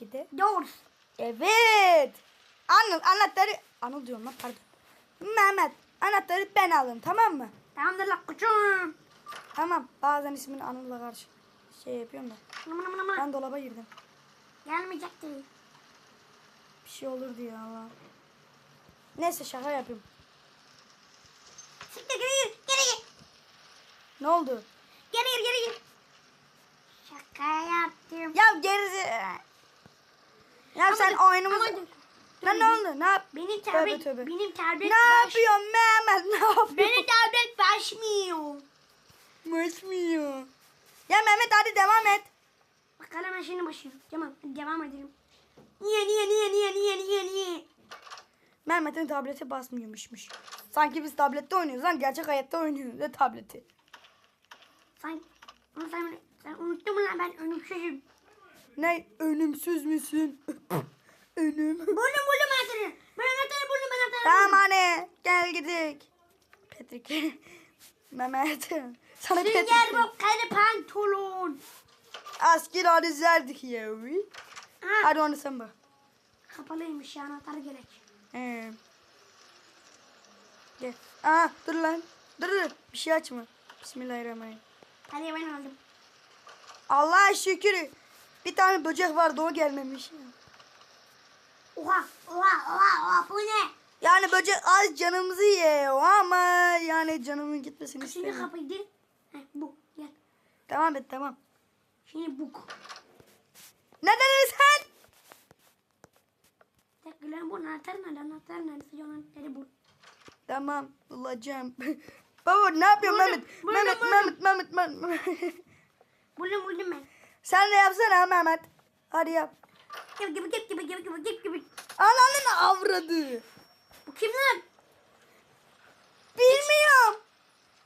ki de. Doğru. Evet. Anıl anahtarı Anıl diyorum lan pardon. Mehmet anahtarı ben aldım tamam mı? Tamamdır lan koçum. Tamam. Bazen ismini Anıl'la karşı şey yapıyorum da. Aman aman aman. Ben dolaba girdim. Gelmeyecekti. Bir şey olur diye Allah. Neyse şaka yapıyorum. Siktir geri gir. Geri gir. Ne oldu? Geri gir geri gir. Şaka yaptım. Ya gerisi. Ya sen Ama- oyunumuzu... ama. Lan ne oldu? Ne yap? Benim Tövbe tablet, tövbe. benim tablet Ne baş- yapıyorsun Mehmet? Ne yapıyorsun? Benim tablet başmıyor. Başmıyor. Ya Mehmet hadi devam et. Bakalım ben şimdi başlıyorum. Tamam devam edelim. Niye niye niye niye niye niye niye? Mehmet'in tableti basmıyormuşmuş. Sanki biz tablette oynuyoruz lan. Gerçek hayatta oynuyoruz ne tableti. Sen, ama sen, sen unuttun mu lan ben ölümsüzüm. Ne önümsüz müsün? Önüm. Buldum buldum anahtarı. Ben anahtarı buldum ben anahtarı tamam anne gel gidik. Patrick. Mehmet. Sana Sünger Patrick. Bob kare pantolon. Asker arizlerdik ya. Ha, Hadi onu sen bak. kapalıymış ya anahtarı gerek. Ee. Gel. Aa dur lan. Dur dur. Bir şey açma. Bismillahirrahmanirrahim. Hadi ben aldım. Allah şükür. Bir tane böcek vardı o gelmemiş. Oha oha oha oha bu ne? Yani böcek az canımızı yiyor ama yani canımın gitmesini Şimdi istemiyorum. kapıyı değil. Heh, bu gel. Tamam et tamam. Şimdi bu. Ne dedin sen? Tek gülen bu anahtar nerede? Anahtar nerede? Sıcak anahtarı bu. Tamam bulacağım. Baba ne yapıyorsun Mehmet? Mehmet. Mehmet, Mehmet, Mehmet, Buldum buldum ben. Sen de yapsana Mehmet. Hadi yap. Gibi gibi gibi gibi gibi gibi gibi gibi. Ananın avradı. Bu kim lan? Bilmiyorum.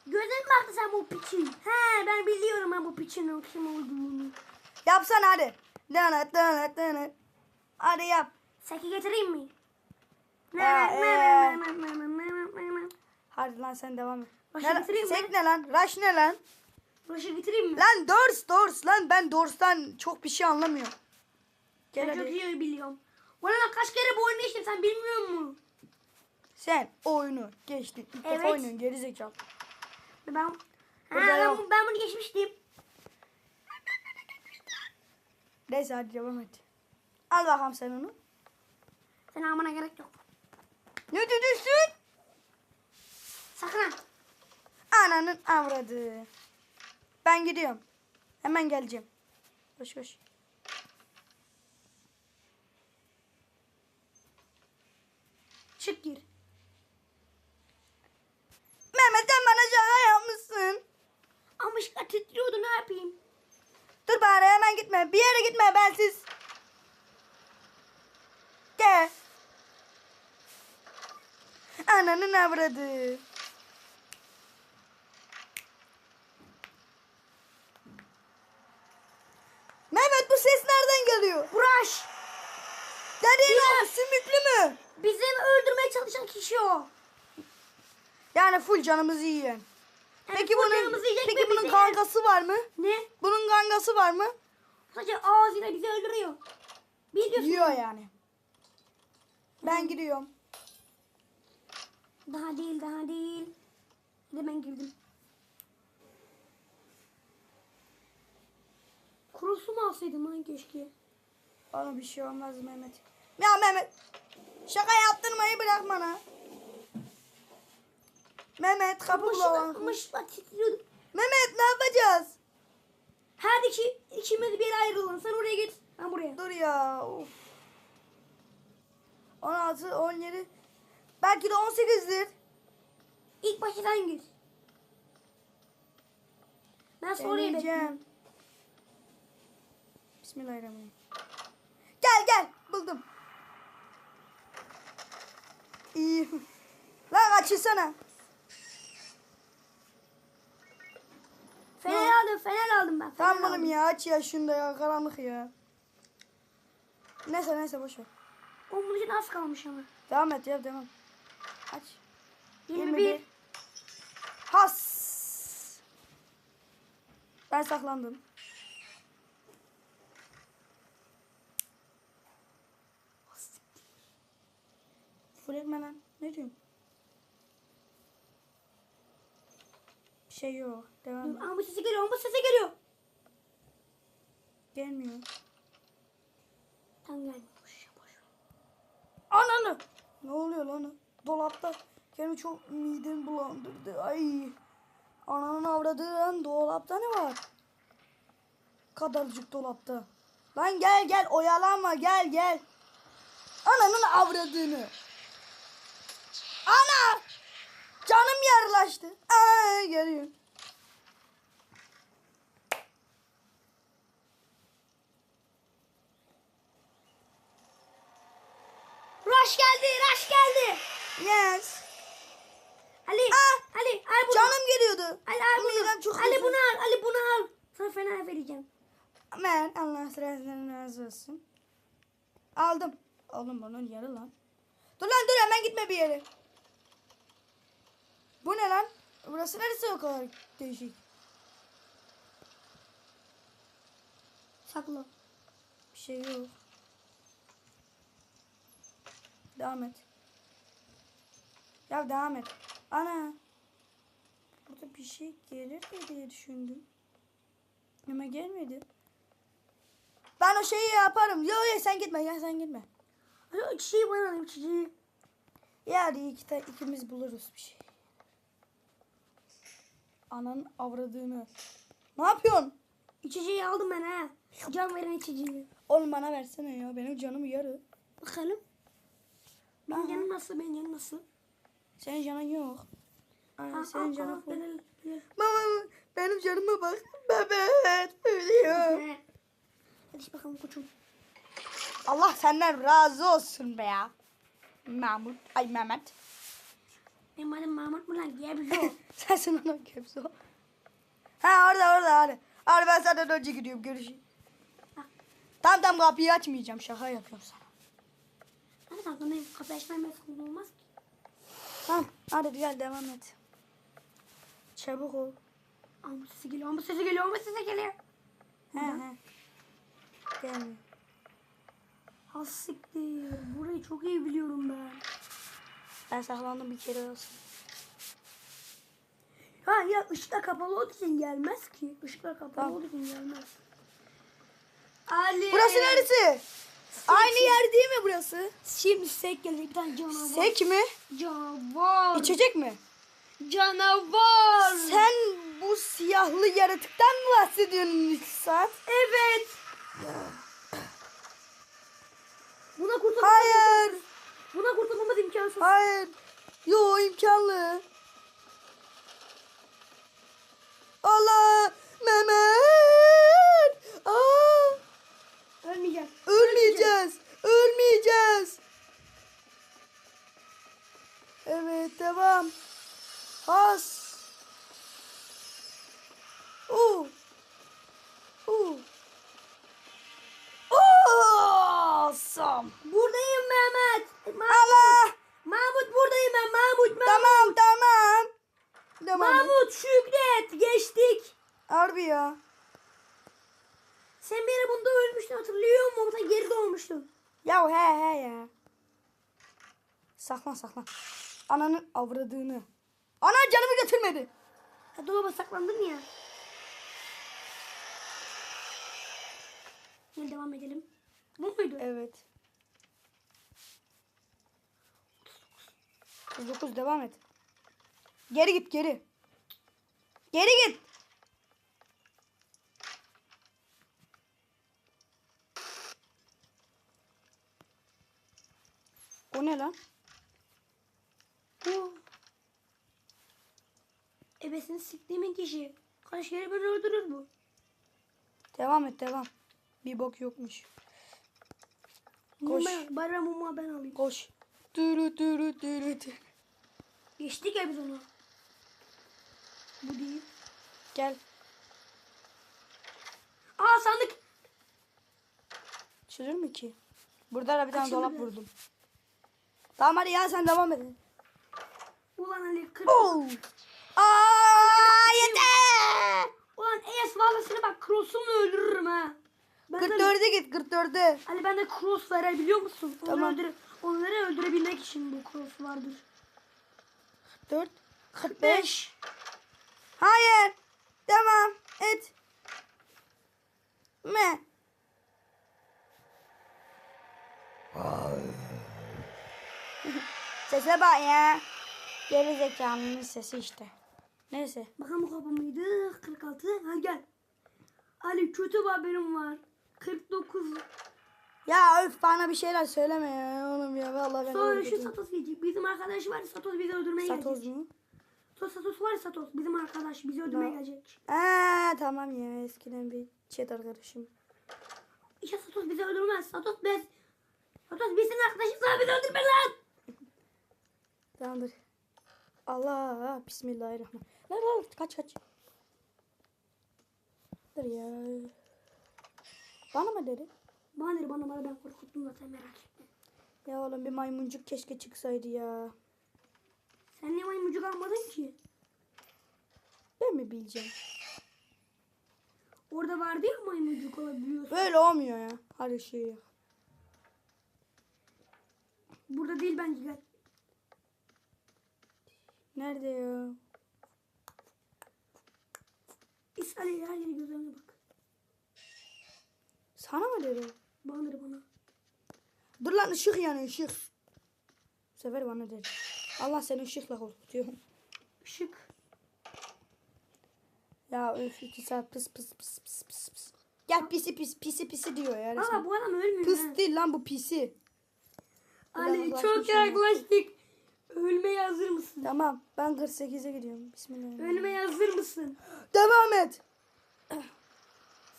Gözün baktı sen bu piçin? He ben biliyorum ben bu piçin o kim olduğunu. Yapsana hadi. Dönet, dönet, dönet. Hadi yap. Seki getireyim mi? Ya, ee. Hadi lan sen devam et. Başı Ne, bitireyim sek mi? ne lan? Rush ne lan? Başı getireyim mi? Lan Dors, Dors lan. Ben Dors'tan çok bir şey anlamıyorum. Gel Ben çok iyi biliyorum. Ulan kaç kere bu oyunu geçtim sen bilmiyor musun? Sen oyunu geçtin. İlk defa Evet. oynuyorsun geri zekalı. Ben, ha, ben, bu- ben bunu geçmiştim. Neyse hadi devam et. Al bakalım sen onu. Sen almana gerek yok. Ne dedin Sakın ha. Ananın avradı. Ben gidiyorum. Hemen geleceğim. Koş koş. Çık gir. Mehmet sen bana şaka yapmışsın. Ama ışıklar titriyordu ne yapayım? Dur bari hemen gitme. Bir yere gitme bensiz. Gel. Ananın avradı. Mehmet bu ses geliyor? Buraş. Dediğin o sümüklü mü? Bizi öldürmeye çalışan kişi o. Yani full canımızı yiyen. Yani Peki full bunun canımızı yiyecek peki bunun bizi- kankası var mı? Ne? Bunun kankası var mı? Sadece ağzıyla bizi öldürüyor. Biliyorsun. Yiyor yani. Ben gidiyorum. Daha değil daha değil. Hadi ben girdim. Kurusu mu alsaydım lan keşke? Bana bir şey olmaz Mehmet. Ya Mehmet. Şaka yaptırmayı bırak bana. Mehmet kapı. Mışla titriyordu. Mehmet ne yapacağız? Hadi iki, ikimiz bir ayrılalım. Sen oraya git. Ben buraya. Dur ya. Of. 16, 17. Belki de 18'dir. İlk başta sen gir. Ben sonra. Deneyeceğim. Bismillahirrahmanirrahim. Gel gel. Buldum. İyi. Lan açılsana. Fener aldım, fener aldım ben. Fener Tamam oğlum aldım. ya aç ya şunu da ya karanlık ya. Neyse neyse boş ver. Onun için az kalmış ama. Devam et ya devam. Aç. 21. Has. Ben saklandım. Küfür etme lan. Ne diyorsun? Bir şey yok. Devam. Ama sesi geliyor ama sesi geliyor. Gelmiyor. Tam gelmiyor. Boş boş. Ananı. Ne oluyor lan? Dolapta. Kendimi çok midemi bulandırdı. Ay. Ananın avradığı lan dolapta ne var? Kadarcık dolapta. Lan gel gel oyalanma gel gel. Ananın avradığını. Ana! Canım yarılaştı. Aa, geliyor. Rush geldi, Rush geldi. Yes. Ali, Ah! Ali, al bunu. Canım geliyordu. Ali al Midem bunu. çok Ali bunu al, Ali bunu al. Sana fena vereceğim. Ben Allah sırasından razı olsun. Aldım. Oğlum bunun yarı lan. Dur lan dur hemen gitme bir yere. Bu ne lan? Burası neresi o kadar değişik? Sakla. Bir şey yok. Devam et. Ya devam et. Ana. Burada bir şey gelir mi diye düşündüm. Ama gelmedi. Ben o şeyi yaparım. Yo yo sen gitme ya sen gitme. Ali o çiçeği bana alayım çiçeği. Ya hadi iki ikimiz buluruz bir şey. Ananın avradığını. Ne yapıyorsun? İçeceği aldım ben ha. Can veren içeceği. Oğlum bana versene ya. Benim canım yarı. Bakalım. Benim Aha. canım nasıl? Benim canım nasıl? Senin canın yok. Aa, Aa, senin aa, canın aa, full. ben- ben- Mama benim canıma bak. Bebek ölüyor. Hadi bakalım koçum. Allah senden razı olsun be ya. Mahmut. Ay Mehmet. Mahmut mu lan? Gebzo. Sensin ona kepsi o. Ha orada orada hadi. Hadi ben senden önce gidiyorum. Görüşürüz. Bak. Tamam tamam kapıyı açmayacağım. Şaka yapıyorum sana. Hadi kanka benim kapı açmam mefhum olmaz ki. Tamam hadi gel devam et. Çabuk ol. Ama sesi geliyor, ama sesi geliyor, ama sesi geliyor. He he. Gelmiyor. Ha siktir. Burayı çok iyi biliyorum ben. Ben saklandım bir kere olsun. Ha ya ışıklar kapalı olduğu için gelmez ki. Işıklar kapalı Tamam. olduğu için gelmez. Ali. Burası neresi? Aynı yer değil mi burası? Şimdi sek geldi bir tane canavar. Sek mi? Canavar. İçecek mi? Canavar. Sen bu siyahlı yaratıktan mı bahsediyorsun Nilsat? Evet. Buna kurtulmamız Hayır. Buna kurtulmamız imkansız. Hayır. Yo imkanlı. Allah Mehmet. Aa, Ölmeyeceğim. ölmeyeceğiz. Ölmeyeceğiz. Evet devam. Has. Oo. Oo. Awesome. Buradayım Mehmet. Ma- Allah. Mahmut buradayım ben. Mahmut. Mahmut. Tamam tamam. Tamam. Mahmut Şükret. Geçtik. Harbi ya. Sen bir ara bunda ölmüştün hatırlıyor musun? Orada geri doğmuştun. Ya he he ya. Saklan saklan. Ananın avradığını. Ana canımı götürmedi. Ha, dolaba saklandın ya. Gel devam edelim. Bu muydu? Evet. 39 devam et. Geri git geri. Geri git. O ne lan? Bu. Ebesini siktiğimin kişi. Kaç kere beni öldürür bu. Devam et devam. Bir bok yokmuş. Koş. Muma, bari ben muma ben alayım. Koş. Dürü dürü dürü dürü. Geçtik ya biz onu. Bu değil. Gel. Aa sandık. Çözülür mü ki? Burada da bir tane Açıldı dolap biraz. vurdum. Tamam hadi ya sen devam edin. Ulan Ali kır. Oh. Aa yeter. Ulan es seni bak cross'umla öldürürüm ha. Ben de, 44'e git 44'e. Ali bende cross var biliyor musun? Onları, Tamam. öldüre, onları öldürebilmek için bu cross vardır. 4 45 Hayır. Devam et. Me. Sese bak ya. Geri zekalının sesi işte. Neyse. Bakalım kapı mıydı? 46. Ha gel. Ali kötü bir haberim var. 49. Ya öf bana bir şeyler söyleme ya oğlum ya vallahi ben Sonra şu öldürdüm. Satos gelecek. Bizim arkadaş var ya Satos bizi öldürmeye Satoz gelecek. mu? Satos, Satos var ya Satos bizim arkadaş bizi öldürmeye Ne? gelecek. Eee tamam ya eskiden bir chat arkadaşım. İşte Satos bizi öldürmez. Satos biz. Satos biz senin arkadaşın sana bizi öldürme lan. Tamamdır. Allah bismillahirrahmanirrahim. Lan lan kaç kaç. Dur ya. Bana mı dedi? Bana dedi bana bana ben korkuttum zaten merak etme. Ya oğlum bir maymuncuk keşke çıksaydı ya. Sen niye maymuncuk almadın ki? Ben mi bileceğim? Orada vardı ya maymuncuk alabiliyorsun. Böyle olmuyor ya. Her şey yok. Burada değil bence gel. Nerede ya? İs Ali her yere gözlerine bak. Sana mı dedi? Dedi bana. Dur lan ışık yani ışık. Bu sefer bana dedi. Allah seni ışıkla korkutuyor. Işık. Ya öf iki saat pıs pıs pıs pıs pıs pıs. Gel pisi pis pisi pisi diyor ya. Aa resmen. bu adam ölmüyor. Ha. değil lan bu pisi. Ali çok ya. yaklaştık. Tamam ben 48'e gidiyorum. Bismillah. Ölmeye hazır mısın? Devam et.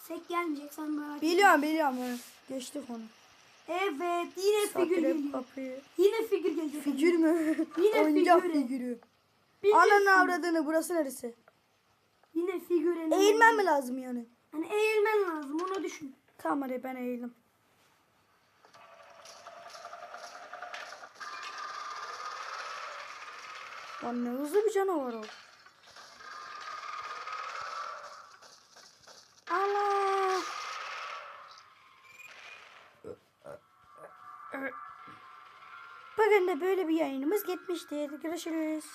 Sek gelmeyecek sen merak etme. Biliyorum biliyorum. evet. Geçtik onu. Evet yine figür geliyor. kapıyı. Yine figür gelecek. Figür mü? Yine Oyuncak figürü. figürü. Yine, Ananın avradını burası neresi? yine figür. Eğilmem mi lazım yani? Hani eğilmen lazım onu düşün. Tamam hadi ben eğilim. Lan ne hızlı bir canavar o. Allah. Bugün de böyle bir yayınımız gitmişti. Görüşürüz.